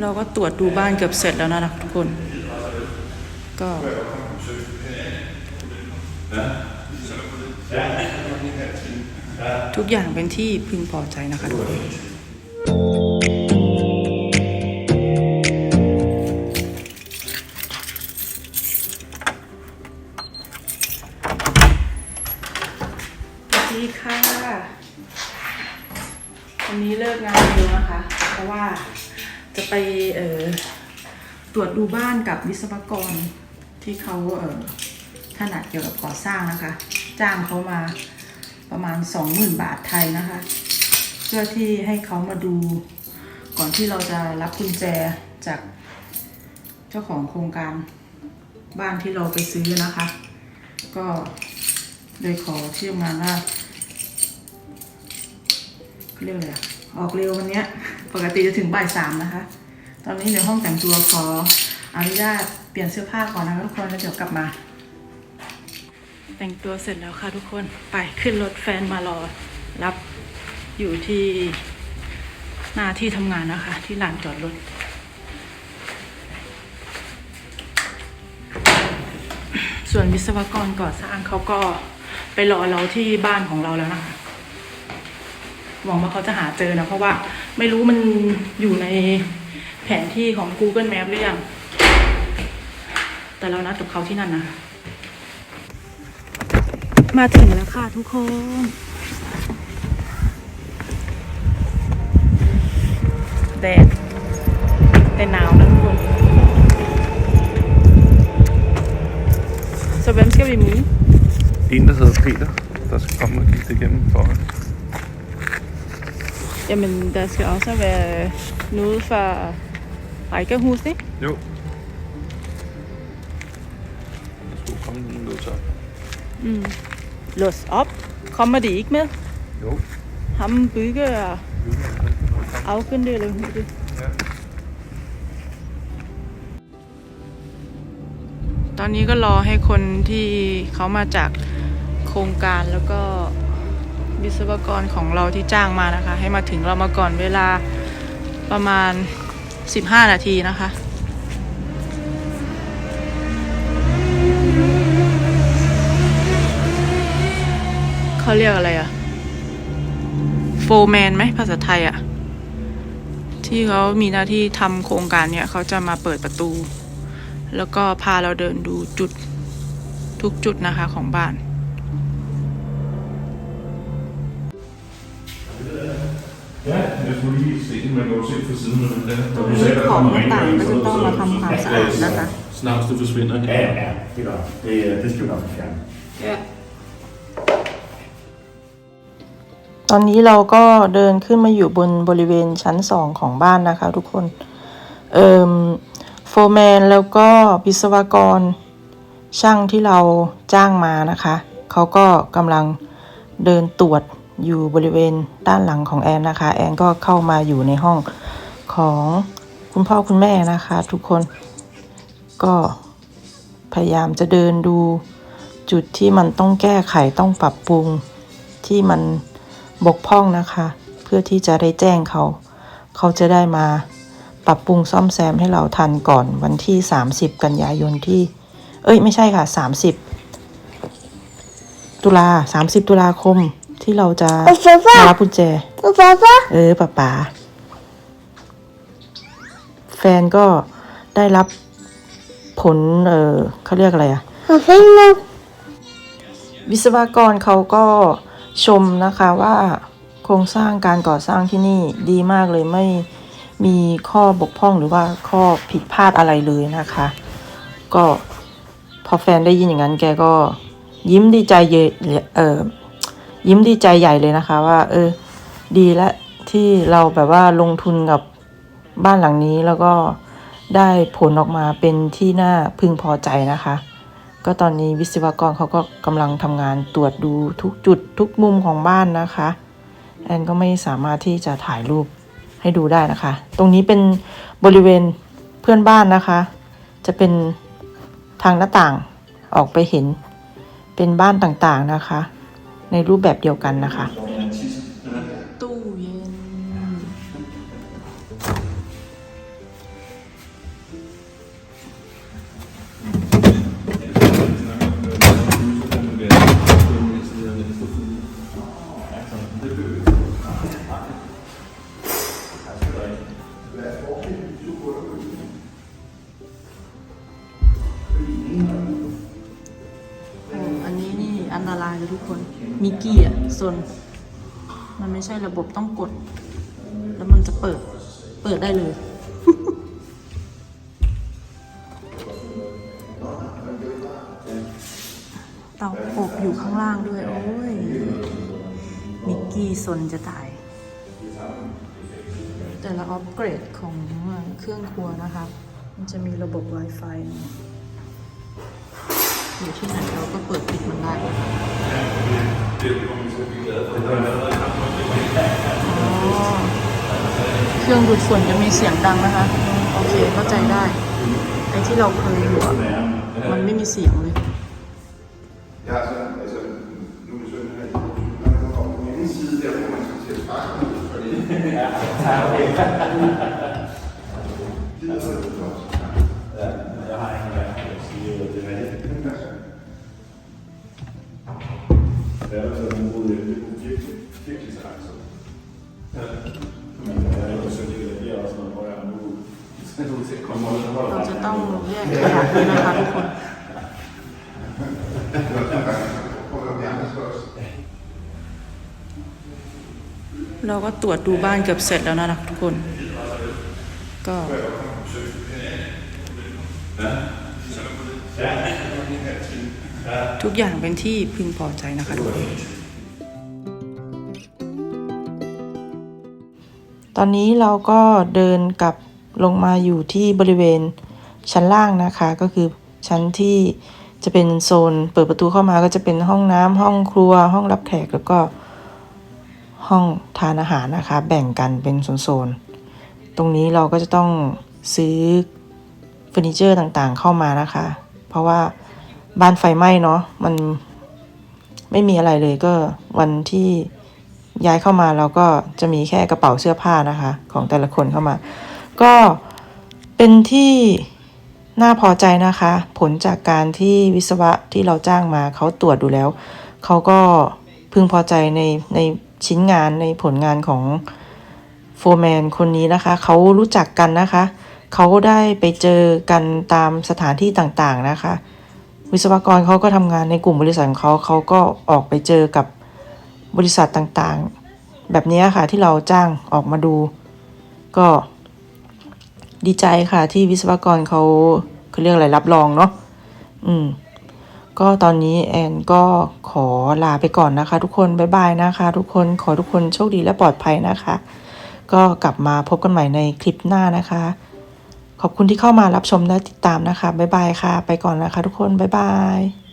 เราก็ตรวจดูบ้านเกือบเสร็จแล้วนะทุกคน ก็ทุกอย่างเป็นที่พึงพอใจนะคะทุกคนสวัสดีค่ะ วันนี้เลิกงานเร็วนะคะ เพราะว่า จะไปเออตรวจดูบ้านกับวิศวกรที่เขาเออถนัดเกี่ยวกับก่อสร้างนะคะ จ้างเขามาประมาณ 20,000 บาทไทยนะคะ เพื่อที่ให้เขามาดูก่อนที่เราจะรับกุญแจจากเจ้าของโครงการบ้านที่เราไปซื้อนะคะ ก็เลยขอที่ทำงานว่าเรียกอะไรอออกเร็ววันเนี้ย ปกติจะถึงบ่ายสามนะคะ ตอนนี้ในห้องแต่งตัวขออนุญาตเปลี่ยนเสื้อผ้าก่อนนะคะทุกคนแล้วเดี๋ยวกลับมา แต่งตัวเสร็จแล้วค่ะทุกคนไปขึ้นรถแฟนมารอรับอยู่ที่หน้าที่ทำงานนะคะ ที่ลานจอดรถส่วนวิศวกรก่อสร้างเขาก็ไปรอเราที่บ้านของเราแล้วนะคะ หวังว่าเขาจะหาเจอนะ เพราะว่าไม่รู้มันอยู่ในแผนที่ของ Google Map หรือยัง แต่เรานัดกับเขาที่นั่นนะ มาถึงแล้วค่ะทุกคนแดดแต่หนาวนะทุกคน Så hvem skal vi møde? En, der hedder Peter, der skal komme og kigge det igennem for os. Jamen, der skal også være noget fra rækkehus, ikke? Jo. Der skulle komme nogen lås op. Mm. Lås op. Kommer de ikke med? Jo. Ham bygger og Jo, han kan nok komme. afkynde eller hvad det? Ja. ตอนนี้ก็รอให้คนที่เขามาจากโครงการแล้วก็ วิศวกรของเราที่จ้างมานะคะ ให้มาถึงเรามาก่อนเวลาประมาณ 15 นาทีนะคะเขาเรียกอะไรอะโฟแมนไหมภาษาไทยอะที่เขามีหน้าที่ทำโครงการเนี่ยเขาจะมาเปิดประตู แล้วก็พาเราเดินดูจุดทุกจุดนะคะของบ้าน Ja, jeg skulle lige se den, man kan jo se fra siden, når den der. ตรงนี้ของหน้าต่างก็จะต้องมาทำความสะอาดนะคะ Snart det forsvinder her. Ja, ja, ja, det gør det. Det, det skal vi nok få fjernet. ตอนนี้เราก็เดินขึ้นมาอยู่บนบริเวณชั้นสองของบ้านนะคะทุกคน เอ่มโฟร์แมนแล้วก็วิศวกรช่างที่เราจ้างมานะคะ เขาก็กำลังเดินตรวจ อยู่บริเวณด้านหลังของแอนนะคะ แอนก็เข้ามาอยู่ในห้องของคุณพ่อคุณแม่นะคะ ทุกคนก็พยายามจะเดินดูจุดที่มันต้องแก้ไขต้องปรับปรุงที่มันบกพร่องนะคะ เพื่อที่จะได้แจ้งเขา เขาจะได้มาปรับปรุงซ่อมแซมให้เราทันก่อนวันที่ 30 กันยายนที่ เอ้ยไม่ใช่ค่ะ 30 ตุลา 30 ตุลาคม ที่เราจะมารับกุญแจ Papa, เออป๋าป๋าแฟนก็ได้รับผล เออเขาเรียกอะไรอะ Papa, วิศวกรเขาก็ชมนะคะว่าโครงสร้างการก่อสร้างที่นี่ดีมากเลยไม่มีข้อบกพร่องหรือว่าข้อผิดพลาดอะไรเลยนะคะ ก็พอแฟนได้ยินอย่างนั้นแกก็ยิ้มดีใจเยเออ ยิ้มดีใจใหญ่เลยนะคะ ว่า เออ ดีและที่เราแบบว่าลงทุนกับบ้านหลังนี้แล้วก็ได้ผลออกมาเป็นที่น่าพึงพอใจนะคะ ก็ตอนนี้วิศวกรเขาก็กำลังทำงานตรวจดูทุกจุดทุกมุมของบ้านนะคะ แอนก็ไม่สามารถที่จะถ่ายรูปให้ดูได้นะคะ ตรงนี้เป็นบริเวณเพื่อนบ้านนะคะ จะเป็นทางหน้าต่างออกไปเห็นเป็นบ้านต่างๆนะคะ ในรูปแบบเดียวกันนะคะ ตู้เย็น มิกกี้อะโซนมันไม่ใช่ระบบต้องกด แล้วมันจะเปิด เปิดได้เลย เตาอบอยู่ข้างล่างด้วย โอ้ยมิกกี้ซนจะตาย แต่ละอัปเกรดของเครื่องครัวนะคะ มันจะมีระบบ Wi-Fi อยู่ที่ไหนเราก็เปิดปิดมันได้ เครื่องดูดฝุ่นจะมีเสียงดังนะคะ โอเคเข้าใจได้ไอ้ที่เราเคยอยู่มันไม่มีเสียงเลย Ja, så, เราจะต้องแยกขยะด้วยนะคะทุกคน เราก็ตรวจดูบ้านเกือบเสร็จแล้วนะทุกคน ก็ทุกอย่างเป็นที่พึงพอใจนะคะทุกคน ตอนนี้เราก็เดินกลับลงมาอยู่ที่บริเวณชั้นล่างนะคะ ก็คือชั้นที่จะเป็นโซนเปิดประตูเข้ามาก็จะเป็นห้องน้ำห้องครัว ห้องรับแขกแล้วก็ห้องทานอาหารนะคะ แบ่งกันเป็นโซนๆตรงนี้เราก็จะต้องซื้อเฟอร์นิเจอร์ต่างๆเข้ามานะคะ เพราะว่าบ้านไฟไหม้เนาะมันไม่มีอะไรเลยก็วันที่ ย้ายเข้ามาเราก็จะมีแค่กระเป๋าเสื้อผ้านะคะ ของแต่ละคนเข้ามา ก็เป็นที่น่าพอใจนะคะ ผลจากการที่วิศวะที่เราจ้างมาเขาตรวจดูแล้ว เขาก็พึงพอใจในในชิ้นงานในผลงานของโฟร์แมนคนนี้นะคะ เขารู้จักกันนะคะ เขาได้ไปเจอกันตามสถานที่ต่างๆนะคะ วิศวกรเขาก็ทำงานในกลุ่มบริษัทของเขาเขาก็ออกไปเจอกับ บริษัทต่างๆ แบบนี้ค่ะที่เราจ้างออกมาดู ก็ดีใจค่ะที่วิศวกรเขาเขาเรียกอะไรรับรองเนาะอืม ก็ตอนนี้แอนก็ขอลาไปก่อนนะคะ ทุกคนบ๊ายบายนะคะ ทุกคนขอทุกคนโชคดีและปลอดภัยนะคะ ก็กลับมาพบกันใหม่ในคลิปหน้านะคะ ขอบคุณที่เข้ามารับชมและติดตามนะคะบ๊ายบายค่ะ ไปก่อนนะคะ ทุกคนบ๊ายบาย